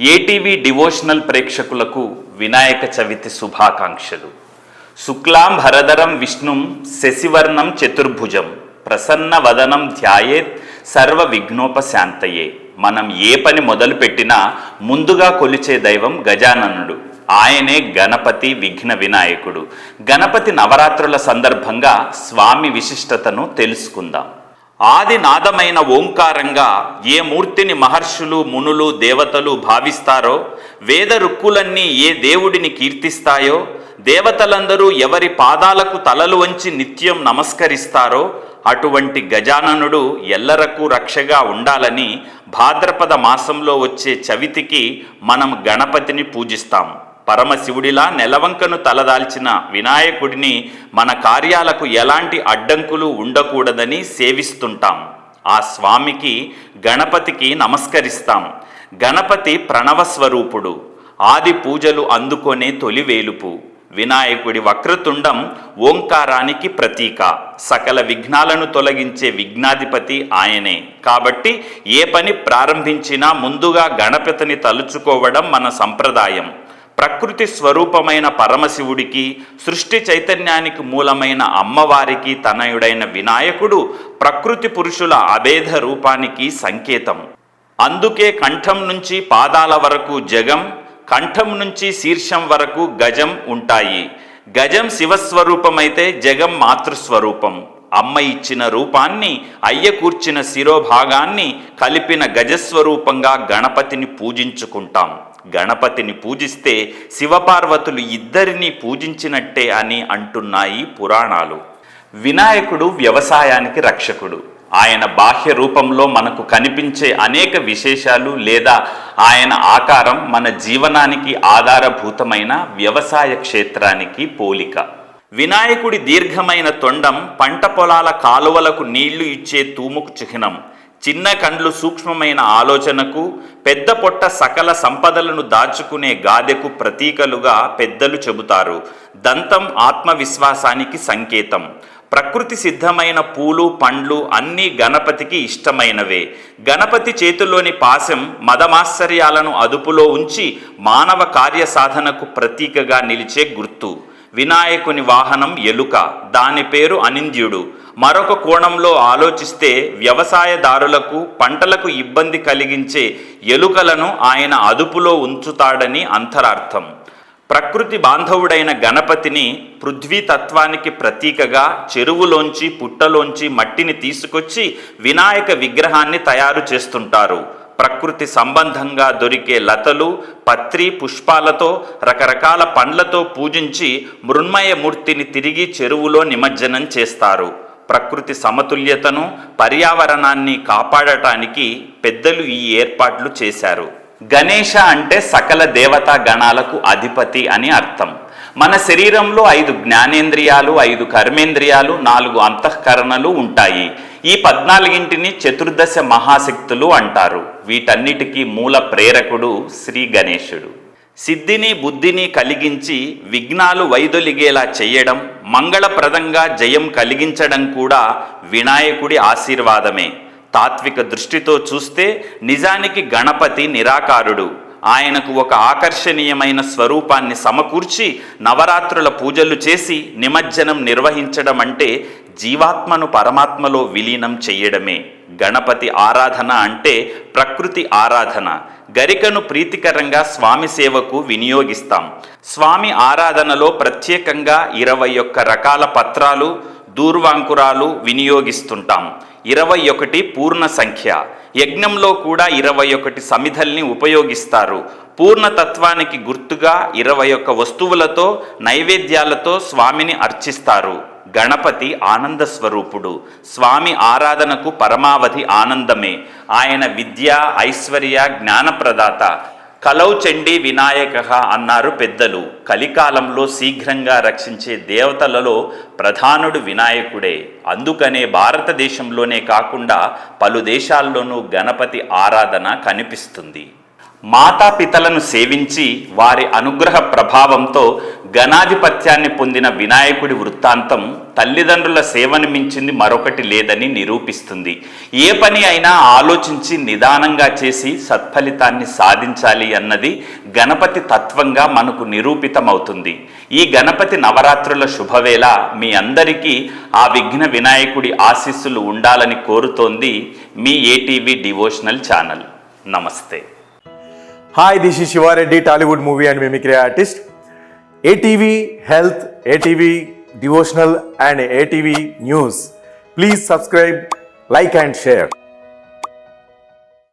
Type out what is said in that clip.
ATV devotional ప్రేక్షకులకు వినాయక చవితి శుభాకాంక్షలు. శుక్లాం భరధరం విష్ణుం శశివర్ణం చతుర్భుజం ప్రసన్న వదనం ధ్యాయేత్ సర్వ విఘ్నోపశాంతయే. మనం ఏ పని మొదలు పెట్టినా ముందుగా కొలిచే దైవం గజాననుడు. ఆయనే గణపతి విఘ్న వినాయకుడు. గణపతి నవరాత్రుల సందర్భంగా స్వామి విశిష్టతను తెలుసుకుందాం. ఆది నాదమైన ఓంకారంగా ఏ మూర్తిని మహర్షులు మునులు దేవతలు భావిస్తారో వేద రుక్కులన్నీ ఏ దేవుడిని కీర్తిస్తాయో దేవతలందరూ ఎవరి పాదాలకు తలలు వంచి నిత్యం నమస్కరిస్తారో అటువంటి గజాననుడు ఎల్లరకు రక్షగా ఉండాలని భాద్రపద మాసంలో వచ్చే చవితికి మనం గణపతిని పూజిస్తాం. పరమశివుడిలా నెలవంకను తలదాల్చిన వినాయకుడిని మన కార్యాలకు ఎలాంటి అడ్డంకులు ఉండకూడదని సేవిస్తుంటాం. ఆ స్వామికి గణపతికి నమస్కరిస్తాం. గణపతి ప్రణవ స్వరూపుడు. ఆది పూజలు అందుకొనే తొలి వేలుపు. వినాయకుడి వక్రతుండం ఓంకారానికి ప్రతీక. సకల విఘ్నాలను తొలగించే విఘ్నాధిపతి ఆయనే. కాబట్టి ఏ పని ప్రారంభించినా ముందుగా గణపతిని తలుచుకోవడం మన సంప్రదాయం. ప్రకృతి స్వరూపమైన పరమశివుడికి సృష్టి చైతన్యానికి మూలమైన అమ్మవారికి తనయుడైన వినాయకుడు ప్రకృతి పురుషుల అభేద రూపానికి సంకేతం. అందుకే కంఠం నుంచి పాదాల వరకు జగం కంఠం నుంచి శీర్షం వరకు గజం ఉంటాయి. గజం శివస్వరూపమైతే జగం మాతృస్వరూపం. అమ్మ ఇచ్చిన రూపాన్ని అయ్య కూర్చిన శిరోభాగాన్ని కలిపిన గజస్వరూపంగా గణపతిని పూజించుకుంటాం. గణపతిని పూజిస్తే శివపార్వతులు ఇద్దరిని పూజించినట్టే అని అంటున్నాయి పురాణాలు. వినాయకుడు వ్యవసాయానికి రక్షకుడు. ఆయన బాహ్య రూపంలో మనకు కనిపించే అనేక విశేషాలు లేదా ఆయన ఆకారం మన జీవనానికి ఆధారభూతమైన వ్యవసాయ క్షేత్రానికి పోలిక. వినాయకుడి దీర్ఘమైన తొండం పంట పొలాల కాలువలకు నీళ్ళు ఇచ్చే తూముకు చిహ్నం. చిన్న కండ్లు సూక్ష్మమైన ఆలోచనకు పెద్ద పొట్ట సకల సంపదలను దాచుకునే గాదెకు ప్రతీకలుగా పెద్దలు చెబుతారు. దంతం ఆత్మవిశ్వాసానికి సంకేతం. ప్రకృతి సిద్ధమైన పూలు పండ్లు అన్నీ గణపతికి ఇష్టమైనవే. గణపతి చేతిలోని పాశం మదమాశ్చర్యాలను అదుపులో ఉంచి మానవ కార్యసాధనకు ప్రతీకగా నిలిచే గుర్తు. వినాయకుని వాహనం ఎలుక. దాని పేరు అనింద్యుడు. మరొక కోణంలో ఆలోచిస్తే వ్యవసాయదారులకు పంటలకు ఇబ్బంది కలిగించే ఎలుకలను ఆయన అదుపులో ఉంచుతాడని అంతరార్థం. ప్రకృతి బాంధవుడైన గణపతిని పృథ్వీ తత్వానికి ప్రతీకగా చెరువులోంచి పుట్టలోంచి మట్టిని తీసుకొచ్చి వినాయక విగ్రహాన్ని తయారు చేస్తుంటారు. ప్రకృతి సంబంధంగా దొరికే లతలు పత్రి పుష్పాలతో రకరకాల పండ్లతో పూజించి మృణ్మయమూర్తిని తిరిగి చెరువులో నిమజ్జనం చేస్తారు. ప్రకృతి సమతుల్యతను పర్యావరణాన్ని కాపాడటానికి పెద్దలు ఈ ఏర్పాట్లు చేశారు. గణేష అంటే సకల దేవతా గణాలకు అధిపతి అని అర్థం. మన శరీరంలో ఐదు జ్ఞానేంద్రియాలు ఐదు కర్మేంద్రియాలు నాలుగు అంతఃకరణలు ఉంటాయి. ఈ పద్నాలుగింటిని చతుర్దశ మహాశక్తులు అంటారు. వీటన్నిటికీ మూల ప్రేరకుడు శ్రీ గణేశుడు. సిద్ధిని బుద్ధిని కలిగించి విఘ్నాలు వైదొలిగేలా చేయడం మంగళప్రదంగా జయం కలిగించడం కూడా వినాయకుడి ఆశీర్వాదమే. తాత్విక దృష్టితో చూస్తే నిజానికి గణపతి నిరాకారుడు. ఆయనకు ఒక ఆకర్షణీయమైన స్వరూపాన్ని సమకూర్చి నవరాత్రుల పూజలు చేసి నిమజ్జనం నిర్వహించడం అంటే జీవాత్మను పరమాత్మలో విలీనం చెయ్యడమే. గణపతి ఆరాధన అంటే ప్రకృతి ఆరాధన. గరికను ప్రీతికరంగా స్వామి సేవకు వినియోగిస్తాం. స్వామి ఆరాధనలో ప్రత్యేకంగా ఇరవై ఒక్క రకాల పత్రాలు దూర్వాంకురాలు వినియోగిస్తుంటాం. ఇరవై ఒకటి పూర్ణ సంఖ్య. యజ్ఞంలో కూడా ఇరవై ఒకటి సమిధల్ని ఉపయోగిస్తారు. పూర్ణతత్వానికి గుర్తుగా ఇరవై ఒక్క వస్తువులతో నైవేద్యాలతో స్వామిని అర్చిస్తారు. గణపతి ఆనంద స్వరూపుడు స్వామి ఆరాధనకు పరమావధి ఆనందమే. ఆయన విద్య ఐశ్వర్య జ్ఞానప్రదాత. కలౌ చండీ వినాయక అన్నారు పెద్దలు. కలికాలంలో శీఘ్రంగా రక్షించే దేవతలలో ప్రధానుడు వినాయకుడే. అందుకనే భారతదేశంలోనే కాకుండా పలు దేశాల్లోనూ గణపతి ఆరాధన కనిపిస్తుంది. మాతాపితలను సేవించి వారి అనుగ్రహ ప్రభావంతో గణాధిపత్యాన్ని పొందిన వినాయకుడి వృత్తాంతం తల్లిదండ్రుల సేవను మించింది మరొకటి లేదని నిరూపిస్తుంది. ఏ పని అయినా ఆలోచించి నిదానంగా చేసి సత్ఫలితాన్ని సాధించాలి అన్నది గణపతి తత్వంగా మనకు నిరూపితమవుతుంది. ఈ గణపతి నవరాత్రుల శుభవేళ మీ అందరికీ ఆ విఘ్న వినాయకుడి ఆశీస్సులు ఉండాలని కోరుతోంది మీ ఏటీవీ డివోషనల్ ఛానల్. నమస్తే. Hi, this is Shiva Reddy, Tollywood movie and mimicry artist. ATV Health, ATV Devotional, and ATV News. Please subscribe, like, and share.